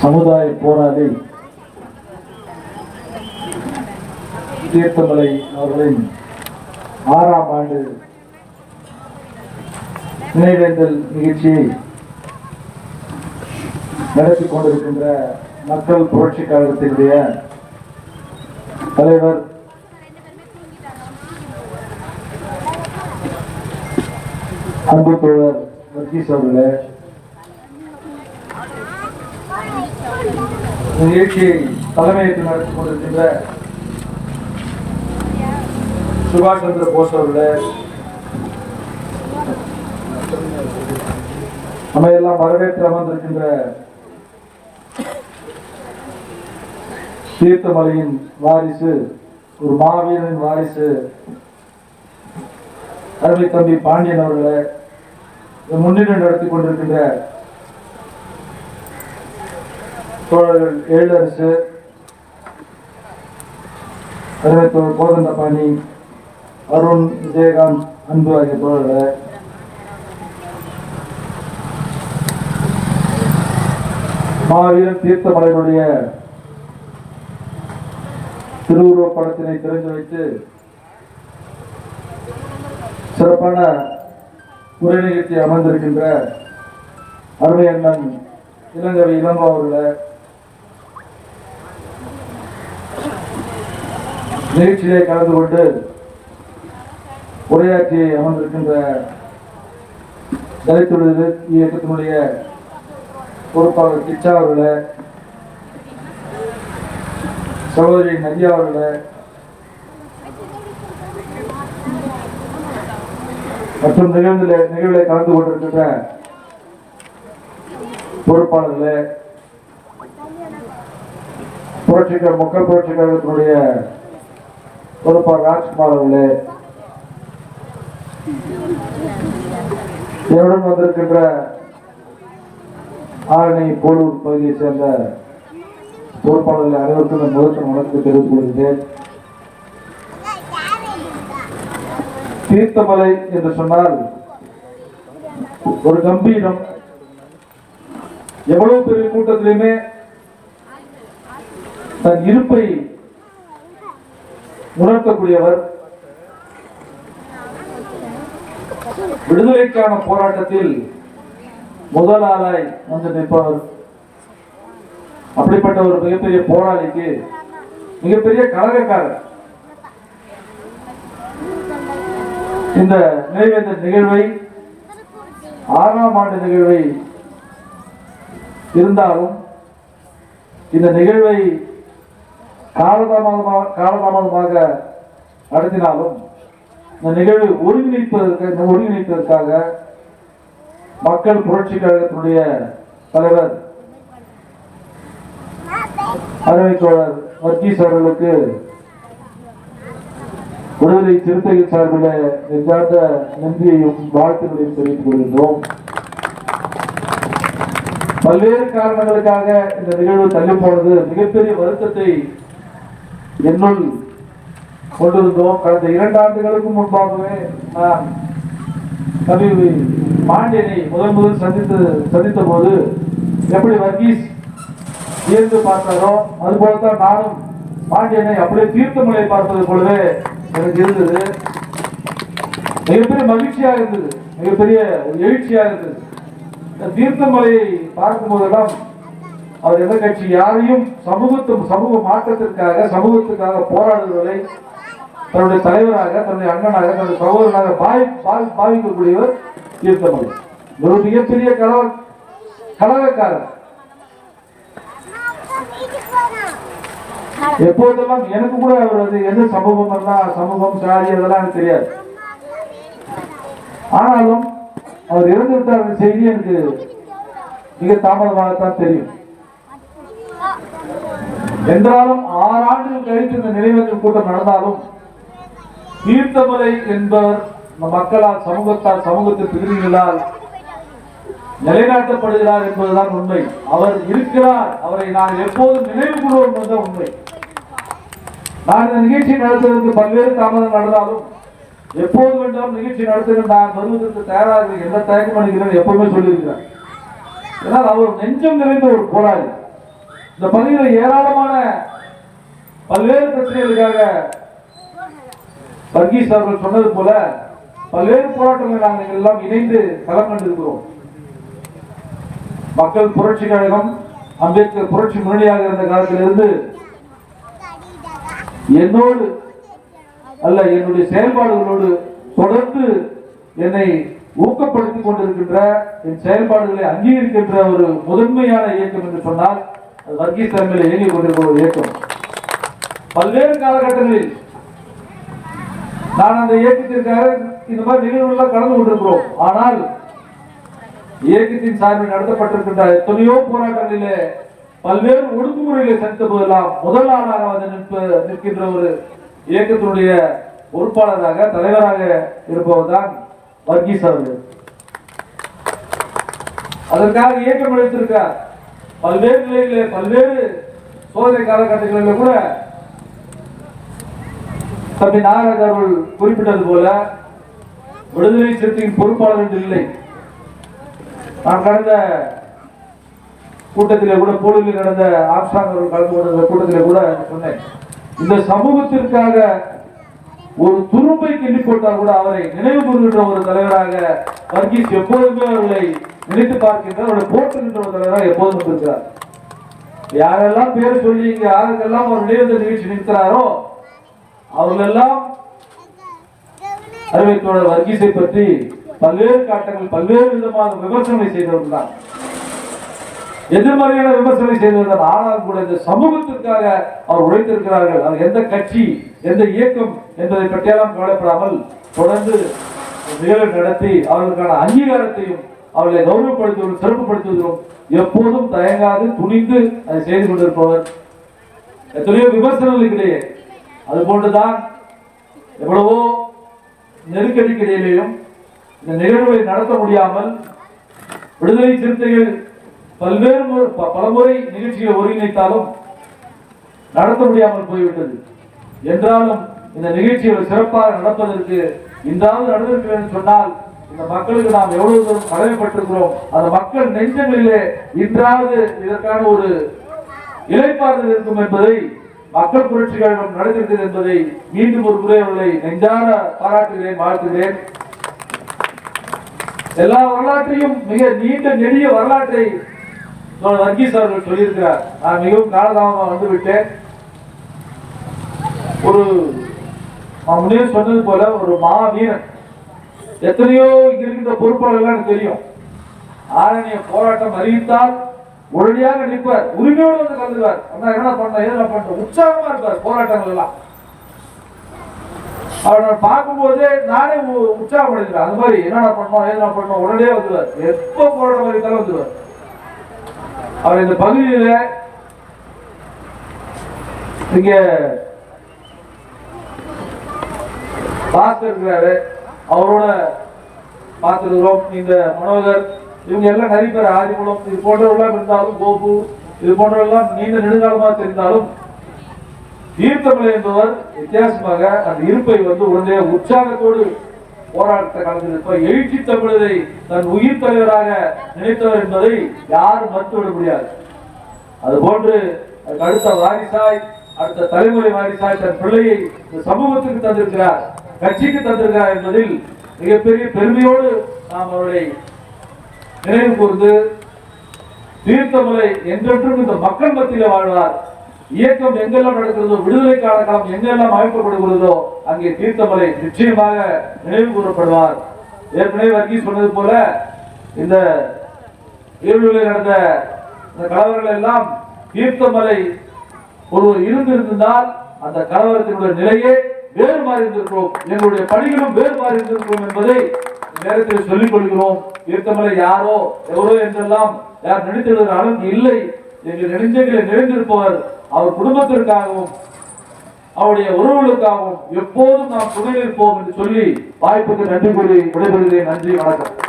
சமுதாய போராளி தீர்த்தமலை அவர்களின் ஆறாம் ஆண்டு நினைவேந்தல் நிகழ்ச்சியை நடத்தி கொண்டிருக்கின்ற மக்கள் புரட்சி கழகத்தினுடைய தலைவர் அன்பு தோழர் வர்கீஸ் அவர்களே நிகழ்ச்சியை தலைமையேற்று நடத்தி கொண்டிருக்கின்ற சுபாஷ் சந்திர போஸ் அவர்களே. நம்ம எல்லாம் வரவேற்று அமர்ந்திருக்கின்ற தீர்த்தமலையின் வாரிசு ஒரு மாவீரனின் வாரிசு அருமை தம்பி பாண்டியன் அவர்களை முன்னிலை நடத்தி கொண்டிருக்கின்ற தோழர்கள் ஏழரசு அருமை கோதண்டபாணி அருண் விஜயகாந்த் அன்பு ஆகிய தோழர்களே. மாவீரன் தீர்த்தமலையினுடைய திருவுருவ படத்தினை திறந்து வைத்து சிறப்பான உரை நிகழ்ச்சி அமர்ந்திருக்கின்ற அருமை அண்ணன் இளங்கவி இளங்கோ அவர்களை. நிகழ்ச்சியிலே கலந்து கொண்டு உரையாற்றி அமர்ந்திருக்கின்ற தலித் விடுதலை இயக்கத்தினுடைய பொறுப்பாளர் கிச்சா அவர்களே சகோதரி நதியா அவர்களே மற்றும் நிகழ்வில் நிகழ்வில் கலந்து கொண்டிருக்கின்ற பொறுப்பாளர்களே புரட்சிகர் மக்கள் புரட்சி கழகத்தினுடைய பொறுப்பாளர் ராஜ்குமார் அவர்களே என்னுடன் வந்திருக்கின்ற ஆரணி போலூர் பகுதியை சேர்ந்த பொறுப்பாளர்கள் அனைவருக்கும் என் முதற்க வணக்கத்தை தெரிவித்துக் கொள்கிறேன் தீர்த்தமலை என்று சொன்னால் ஒரு கம்பீரம். எவ்வளவு பெரிய கூட்டத்திலுமே தன் இருப்பை உணர்த்தக்கூடியவர். விடுதலைக்கான போராட்டத்தில் முதல் ஆளாய் வந்து நிற்பவர். அப்படிப்பட்ட ஒரு மிகப்பெரிய போராளிக்கு மிகப்பெரிய கழகக்காரர். இந்த நினைவேந்த நிகழ்வை ஆறாம் ஆண்டு நிகழ்வை இருந்தாலும் இந்த நிகழ்வை காலதாமதமாக காலதாமதமாக நடத்தினாலும் இந்த நிகழ்வை ஒருங்கிணைப்பதற்கு ஒருங்கிணைப்பதற்காக மக்கள் புரட்சி கழகத்தினுடைய தலைவர் அருமை தோழர் வர்கீஸ் அவர்களுக்கு விடுதலை சிறுத்தைகள் சார்பில் நெஞ்சார்ந்த நன்றியையும் வாழ்த்துக்களையும் தெரிவித்துக் கொள்கின்றோம். பல்வேறு காரணங்களுக்காக இந்த நிகழ்வு தள்ளி போனது மிகப்பெரிய வருத்தத்தை என்னுள் கொண்டிருந்தோம். கடந்த இரண்டு ஆண்டுகளுக்கு முன்பாகவே நான் கவி பாண்டியனை முதன் முதல் சந்தித்து சந்தித்த போது எப்படி வர்கீஸ் வியந்து பார்த்தாரோ அதுபோலத்தான் நானும் பாண்டியனை அப்படியே தீர்த்தமலை பார்ப்பது போலவே எனக்கு இருந்தது. மிகப்பெரிய மகிழ்ச்சியாக இருந்தது. மிகப்பெரிய எழுச்சியாக இருந்தது. இந்த தீர்த்தமலையை பார்க்கும் போதெல்லாம் அவர் எந்த கட்சி யாரையும் சமூகத்து சமூக மாற்றத்திற்காக சமூகத்துக்காக போராடுவதை தன்னுடைய தலைவராக தன்னுடைய அண்ணனாக தன்னுடைய சகோதரனாக பாவி பாவி- பாவிக்கக்கூடியவர் தீர்த்தமலை ஒரு மிகப்பெரிய கலவ கலகக்காரர். எப்போதெல்லாம் எனக்கு கூட அவர் வந்து எந்த சமூகம் எல்லாம் சமூகம் சாதி அதெல்லாம் எனக்கு தெரியாது. ஆனாலும் அவர் இறந்து விட்டார் செய்தி எனக்கு மிக தாமதமாகத்தான் தெரியும். என்றாலும் ஆறு ஆண்டுகள் கழித்து இந்த நினைவேந்தல் கூட்டம் நடந்தாலும் தீர்த்தமலை என்பவர் நம் மக்களால் சமூகத்தால் சமூகத்தின் பிரிவுகளால் நிலைநாட்டப்படுகிறார் என்பதுதான் உண்மை. அவர் இருக்கிறார். அவரை நான் எப்போதும் நினைவு கூறுவோம் என்பதுதான் உண்மை. நான் இந்த நிகழ்ச்சி நடத்துவதற்கு பல்வேறு தாமதம் நடந்தாலும் எப்போது வேண்டாம் நிகழ்ச்சி நடத்துகிற நான் வருவதற்கு தயாராக இருக்கேன். எந்த தயக்கம் அளிக்கிறேன்? எப்பவுமே சொல்லியிருக்கிறேன் ஏன்னால் அவர் நெஞ்சம் நிறைந்த ஒரு போராளி இந்த பகுதியில் ஏராளமான பல்வேறு பிரச்சனைகளுக்காக வர்கீஸ் அவர்கள் சொன்னது போல பல்வேறு போராட்டங்களை நாங்கள் எல்லாம் இணைந்து களம் கண்டிருக்கிறோம். மக்கள் புரட்சி கழகம் அம்பேத்கர் புரட்சி முன்னணியாக இருந்த காலத்திலிருந்து என்னோடு அல்ல என்னுடைய செயல்பாடுகளோடு தொடர்ந்து என்னை ஊக்கப்படுத்திக் கொண்டிருக்கின்ற என் செயல்பாடுகளை அங்கீகரிக்கின்ற ஒரு முதன்மையான இயக்கம் என்று சொன்னால் வர்கீஸ் தலைமையில் இயங்கிக் கொண்டிருக்கிற ஒரு இயக்கம். பல்வேறு காலகட்டங்களில் நான் அந்த இயக்கத்திற்காக இந்த மாதிரி நிகழ்வுகள்லாம் கலந்து கொண்டிருக்கிறோம். ஆனால் இயக்கத்தின் சார்பில் நடத்தப்பட்டிருக்கின்ற எத்தனையோ போராட்டங்களிலே பல்வேறு ஒடுக்குமுறைகளை சந்தித்த போதெல்லாம் முதல் ஆளாக வந்து நிற்ப நிற்கின்ற ஒரு இயக்கத்தினுடைய பொறுப்பாளராக தலைவராக இருப்பவர் தான் வர்கீஸ் அவர்கள். அதற்காக இயக்கம் எடுத்திருக்கார் பல்வேறு நிலைகளிலே பல்வேறு சோதனை காலகட்டங்களிலே கூட தம்பி நாகராஜ் அவர்கள் குறிப்பிட்டது போல விடுதலை சிறுத்தையின் பொறுப்பாளர் என்று இல்லை. நான் கடந்த கூட்டத்திலே கூட போலியில் நடந்த ஆப்சாங் அவர்கள் கலந்து கொண்ட கூட்டத்திலே கூட சொன்னேன். இந்த சமூகத்திற்காக ஒரு துரும்பை கிண்டி போட்டால் கூட அவரை நினைவு கூறுகின்ற ஒரு தலைவராக வர்கீஸ் எப்போதுமே அவர்களை நினைத்து பார்க்கின்ற அவர்களை போற்றுகின்ற ஒரு தலைவராக எப்போதும் இருக்கிறார் யாரெல்லாம் பேர் சொல்லி இங்க யாருக்கெல்லாம் ஒரு நினைவு நிகழ்ச்சி நிற்கிறாரோ அவர்களெல்லாம் அறிவித்தோழர் வர்கீஸை பற்றி பல்வேறு காட்டங்கள் பல்வேறு விதமான விமர்சனங்களை செய்தவர்கள் தான் எதிர்மறையான விமர்சனங்களை செய்தவர்கள் ஆனால் கூட இந்த சமூகத்திற்காக அவர் உழைத்திருக்கிறார்கள். அவர் எந்த கட்சி எந்த இயக்கம் என்பதை பற்றியெல்லாம் கவலைப்படாமல் தொடர்ந்து நிகழ்வு நடத்தி அவர்களுக்கான அங்கீகாரத்தையும் அவர்களை கௌரவப்படுத்துவதும் சிறப்புப்படுத்துவதும் எப்போதும் தயங்காது துணிந்து அதை செய்து கொண்டிருப்பவர். எத்தனையோ விமர்சனங்களுக்கிடையே அது போன்றுதான் எவ்வளவோ நெருக்கடிக்கு இடையிலேயும் இந்த நிகழ்வை நடத்த முடியாமல் விடுதலை சிறுத்தைகள் பல்வேறு ப- பலமுறை நிகழ்ச்சிகளை ஒருங்கிணைத்தாலும் நடத்த முடியாமல் போய்விட்டது. என்றாலும் இந்த நிகழ்ச்சியை சிறப்பாக நடப்பதற்கு இன்றாவது நடந்திருக்கிறேன் சொன்னால் இந்த மக்களுக்கு நாம் எவ்வளவு தூரம் கடமைப்பட்டிருக்கிறோம் அந்த மக்கள் நெஞ்சங்களிலே இன்றாவது இதற்கான ஒரு இலைப்பாறுதல் இருக்கும் என்பதை மக்கள் புரட்சி கழகம் நடந்திருக்கிறது என்பதை மீண்டும் ஒரு முறை அவர்களை நெஞ்சார பாராட்டுகிறேன் வாழ்த்துகிறேன். எல்லா வரலாற்றையும் மிக நீண்ட நெடிய வரலாற்றை தோழர் வர்கீஸ் அவர்கள் சொல்லியிருக்கிறார். நான் மிகவும் காலதாமமாக வந்து விட்டேன் ஒரு முன்னே சொன்னது போல ஒரு மாவீரன் எத்தனையோ இங்க இருக்கின்ற பொறுப்பாளர்கள் எனக்கு தெரியும். ஆரணிய போராட்டம் அறிவித்தால் உடனடியாக நிற்பார். உரிமையோடு வந்து கலந்துவார் அண்ணா என்ன பண்ண ஏதோ பண்ண உற்சாகமா இருப்பார் போராட்டங்கள் எல்லாம் அவர் நான் பார்க்கும்போதே நானே உற்சாகப்படுகிறேன் உற்சாகம் மாதிரி என்னென்ன பண்ணோம்? ஏதோ பண்ணோம்? உடனே வந்துடுவார் எப்போ போராட்டம் அறிவித்தாலும் வந்துடுவார் அவர் இந்த பகுதியில இங்கே பாஸ்கர் இருக்கிறாரு அவரோட பார்த்துருக்கிறோம். இந்த மனோகர் இவங்க எல்லாம் நிறைய பேர் ஆதிமூலம். இது போன்றவர்களாம் இருந்தாலும் கோபு இது போன்றவர்களாம் நீண்ட நெடுங்காலமாக தெரிந்தாலும் ஈர்த்தமிழ் என்பவர் வித்தியாசமாக அந்த இருப்பை வந்து உடனே உற்சாகத்தோடு போராட்டத்தை கலந்திருப்பார் எழுச்சி தமிழரை தன் உயிர் தலைவராக நினைத்தவர் என்பதை யாரும் மறுத்துவிட முடியாது. அதுபோன்று போன்று அடுத்த வாரிசாய் அடுத்த தலைமுறை வாரிசாய் தன் பிள்ளையை இந்த சமூகத்துக்கு தந்திருக்கிறார். கட்சிக்கு தந்திருக்கார் என்பதில் மிகப்பெரிய பெருமையோடு நாம் அவர்களை நினைவு கூர்ந்து தீர்த்தமலை என்றென்றும் இந்த மக்கள் மத்தியில் வாழ்வார் இயக்கம் எங்கெல்லாம் நடக்கிறதோ விடுதலை காலம் எங்கெல்லாம் அமைக்கப்படுகிறதோ அங்கே தீர்த்தமலை நிச்சயமாக நினைவு கூறப்படுவார். ஏற்கனவே வர்கீஸ் சொன்னது போல இந்த ஈரோடுகளில் நடந்த இந்த கலவரங்கள் எல்லாம் தீர்த்தமலை ஒருவர் இருந்திருந்தால் அந்த கலவரத்தினுடைய நிலையே வேறு மாறி இருந்திருக்கிறோம். எங்களுடைய பணிகளும் வேறு மாறி இருந்திருக்கிறோம் என்பதை நேரத்தில் சொல்லிக் கொள்கிறோம். தீர்த்தமலை யாரோ எவரோ என்றெல்லாம் யார் நினைத்திருந்தாலும் இல்லை. எங்கள் நெடுஞ்சங்களை நிறைந்திருப்பவர் அவர் குடும்பத்திற்காகவும் அவருடைய உறவுகளுக்காகவும் எப்போதும் நாம் துணை நிற்போம் என்று சொல்லி வாய்ப்புக்கு நன்றி கூறி விடைபெறுகிறேன். நன்றி வணக்கம்.